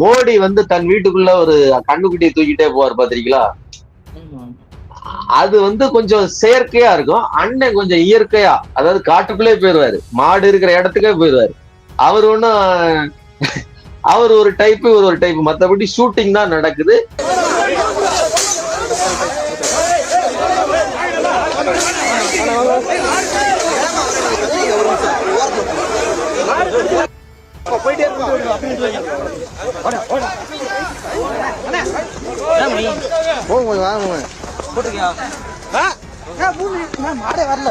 மோடி வந்து தன் வீட்டுக்குள்ள ஒரு கண்ணுக்குட்டியை தூக்கிட்டே போவார் பாத்திருக்கீங்களா அது வந்து கொஞ்சம் செயற்கையா இருக்கும். அண்ணன் கொஞ்சம் இயற்கையா அதாவது காட்டுக்குள்ளே போயிருவாரு மாடு இருக்கிற இடத்துக்கே போயிருவாரு அவர் ஒன்றும் அவர் ஒரு டைப் இவர் ஒரு டைப் மத்தபடி ஷூட்டிங் தான் நடக்குது. போங்க கொஞ்சம் வரல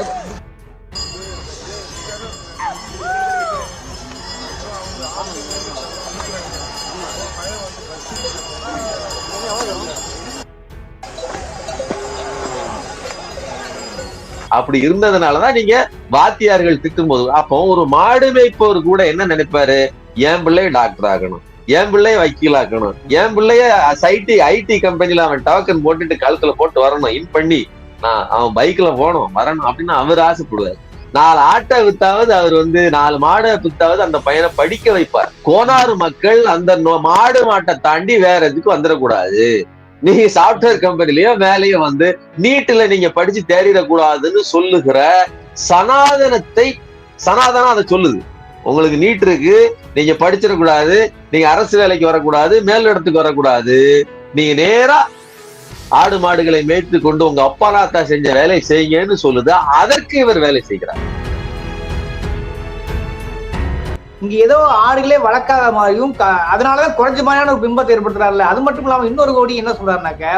அப்படி இருந்ததுனாலதான் நீங்க வாத்தியார்கள் திட்டும் போது அப்போ ஒரு மாடு மேய்ப்பவர் கூட என்ன நினைப்பாரு? என் பிள்ளைய டாக்டர் ஆகணும் என் பிள்ளைய வக்கீல் ஆக்கணும் என் பிள்ளைய ஐடி ஐடி கம்பெனில அவன் டோக்கன் போட்டுட்டு கழுத்துல போட்டு வரணும்? இன் பண்ணி நான் அவன் பைக்ல போனோம் வரணும் அப்படின்னு அவர் ஆசைப்படுவார். நாலு ஆட்டை வித்தாவது அவர் வந்து நாலு மாடை வித்தாவது அந்த பையனை படிக்க வைப்பார். கோனாறு மக்கள் அந்த மாடு மாட்டை தாண்டி வேற எதுக்கு வந்துடக்கூடாது. நீங்க சாப்ட்வேர் கம்பெனிலயோ வேலையோ வந்து நீட்டுல நீங்க படிச்சு தேறிடக்கூடாதுன்னு சொல்லுகிற சனாதனத்தை சனாதனம் அதை சொல்லுது. உங்களுக்கு நீட் இருக்கு நீங்க படிச்சிடக்கூடாது நீங்க அரசு வேலைக்கு வரக்கூடாது மேலிடத்துக்கு வரக்கூடாது. நீங்க நேரா ஆடு மாடுகளை மேய்த்து கொண்டு உங்க அப்பா நாத்தா செஞ்ச வேலையை செய்யுங்கன்னு சொல்லுது. அதற்கு இவர் வேலை செய்கிறார். இங்க ஏதோ ஆடுகளே வளர்க்காத மாதிரியும் அதனாலதான் குறைஞ்ச மாதிரியான ஒரு பிம்பத்தை ஏற்படுத்துறாருல்ல. அது மட்டும் இல்லாம இன்னொரு கோடி என்ன சொல்றாருனாக்க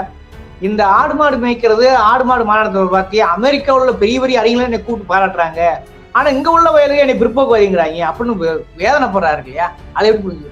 இந்த ஆடு மாடு மேய்க்கிறது ஆடு மாடு மாநாட்டத்தை பார்த்து அமெரிக்காவில் உள்ள பெரிய பெரிய அறிஞர்களை என்னை கூப்பிட்டு பாராட்டுறாங்க. ஆனா இங்க உள்ள வயலுக்கு என்னை பிற்போக்கு வரீங்கிறாங்க அப்படின்னு வேதனைப்படுறாரு இல்லையா? அதை எப்படி புரிஞ்சு